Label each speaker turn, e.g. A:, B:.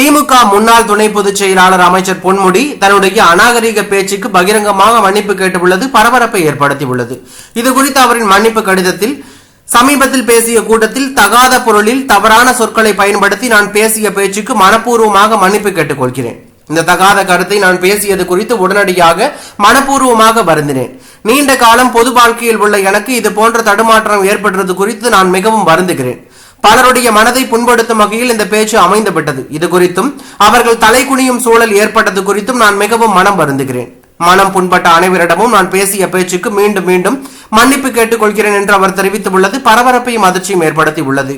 A: திமுக முன்னாள் துணை பொதுச் செயலாளர் அமைச்சர் பொன்முடி தன்னுடைய அநாகரிக பேச்சுக்கு பகிரங்கமாக மன்னிப்பு கேட்டுள்ளது பரபரப்பை ஏற்படுத்தியுள்ளது. இது குறித்து அவரின் மன்னிப்பு கடிதத்தில் சமீபத்தில் பேசிய கூட்டத்தில் தகாத பொருளில் தவறான சொற்களை பயன்படுத்தி நான் பேசிய பேச்சுக்கு மனப்பூர்வமாக மன்னிப்பு கேட்டுக்கொள்கிறேன். இந்த தகாத கருத்தை நான் பேசியது குறித்து உடனடியாக மனப்பூர்வமாக வருந்தினேன். நீண்ட காலம் பொது வாழ்க்கையில் உள்ள எனக்கு இது போன்ற தடுமாற்றம் ஏற்படுறது குறித்து நான் மிகவும் வருந்துகிறேன். பலருடைய மனதை புண்படுத்தும் வகையில் இந்த பேச்சு அமைந்துவிட்டது. இது குறித்தும் அவர்கள் தலை குனியும் சூழல் ஏற்பட்டது குறித்தும் நான் மிகவும் மனம் வருந்துகிறேன். மனம் புண்பட்ட அனைவரிடமும் நான் பேசிய பேச்சுக்கு மீண்டும் மீண்டும் மன்னிப்பு கேட்டுக்கொள்கிறேன் என்று அவர் தெரிவித்துள்ளது. பரபரப்பையும் அதிர்ச்சியும் ஏற்படுத்தி உள்ளது